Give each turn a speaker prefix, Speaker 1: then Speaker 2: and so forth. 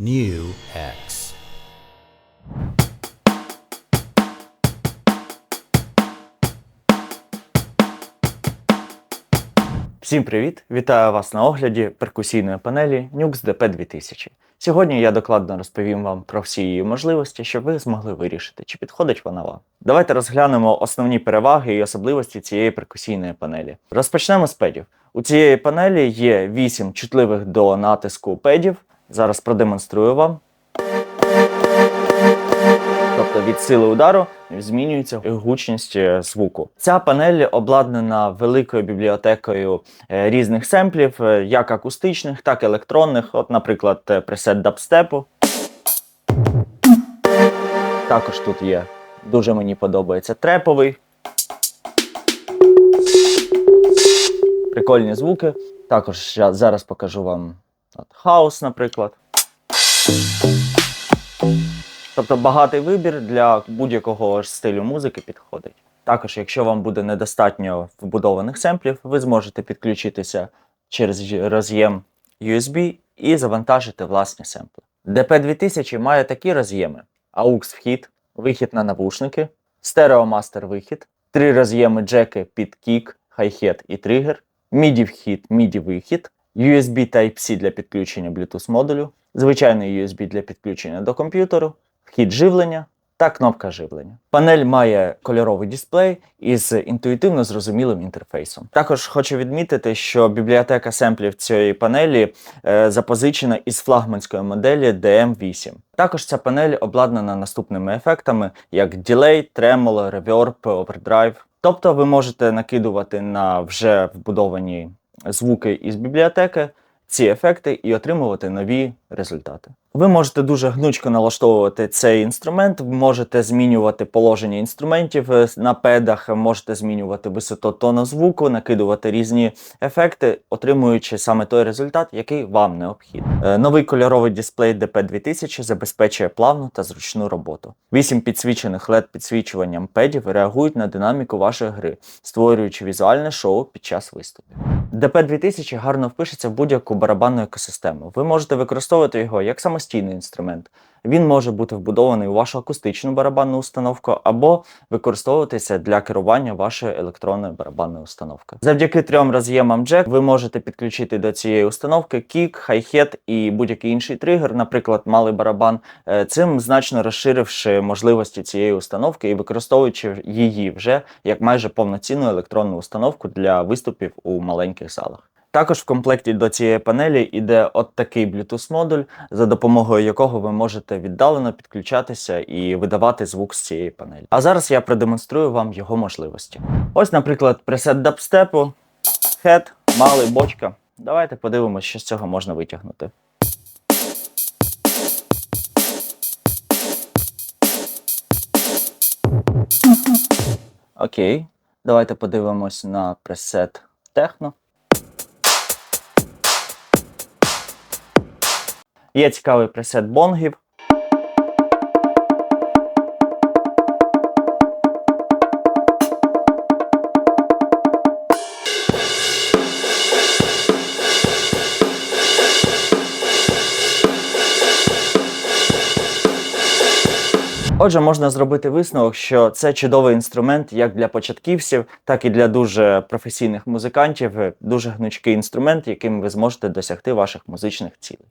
Speaker 1: New X.
Speaker 2: Всім привіт! Вітаю вас на огляді перкусійної панелі Nux DP2000. Сьогодні я докладно розповім вам про всі її можливості, щоб ви змогли вирішити, чи підходить вона вам. Давайте розглянемо основні переваги і особливості цієї перкусійної панелі. Розпочнемо з педів. У цієї панелі є 8 чутливих до натиску педів. Зараз продемонструю вам. Тобто від сили удару змінюється гучність е, звуку. Ця панель обладнана великою бібліотекою е, різних семплів, е, як акустичних, так і електронних. От, наприклад, пресет дабстепу. Також тут є дуже мені подобається треповий. Прикольні звуки. Також зараз покажу вам хаос, наприклад. Тобто багатий вибір для будь-якого стилю музики підходить. Також, якщо вам буде недостатньо вбудованих семплів, ви зможете підключитися через роз'єм USB і завантажити власні семпли. DP2000 має такі роз'єми: AUX вхід, вихід на навушники, стереомастер вихід, три роз'єми джеки під кік, хай-хет і тригер, MIDI вхід, MIDI вихід, USB Type-C для підключення Bluetooth модулю, звичайний USB для підключення до комп'ютеру, вхід живлення та кнопка живлення. Панель має кольоровий дисплей із інтуїтивно зрозумілим інтерфейсом. Також хочу відмітити, що бібліотека семплів цієї панелі е, запозичена із флагманської моделі DM8. Також ця панель обладнана наступними ефектами, як Delay, Tremolo, Reverb, Overdrive. Тобто ви можете накидувати на вже вбудовані звуки із бібліотеки ці ефекти і отримувати нові результати. Ви можете дуже гнучко налаштовувати цей інструмент, можете змінювати положення інструментів е, на педах, можете змінювати висоту тону звуку, накидувати різні ефекти, отримуючи саме той результат, який вам необхідний. Е, Новий кольоровий дисплей DP2000 забезпечує плавну та зручну роботу. Вісім підсвічених led підсвічуванням педів реагують на динаміку вашої гри, створюючи візуальне шоу під час виступів. DP2000 гарно впишеться в будь-яку барабанну екосистему. Ви можете використовувати його як самостійний інструмент. Він може бути вбудований у вашу акустичну барабанну установку або використовуватися для керування вашою електронною барабанною установкою. Завдяки трьом роз'ємам джек ви можете підключити до цієї установки кік, хай-хет і будь-який інший тригер, наприклад, малий барабан, е, цим значно розширивши можливості цієї установки і використовуючи її вже як майже повноцінну електронну установку для виступів у маленьких залах. Також в комплекті до цієї панелі йде от такий Bluetooth модуль, за допомогою якого ви можете віддалено підключатися і видавати звук з цієї панелі. А зараз я продемонструю вам його можливості. Ось, наприклад, пресет дабстепу, хед, малий бочка. Давайте подивимося, що з цього можна витягнути. Окей, давайте подивимось на пресет техно. Є цікавий пресет бонгів. Отже, можна зробити висновок, що це чудовий інструмент як для початківців, так і для дуже професійних музикантів. Дуже гнучкий інструмент, яким ви зможете досягти ваших музичних цілей.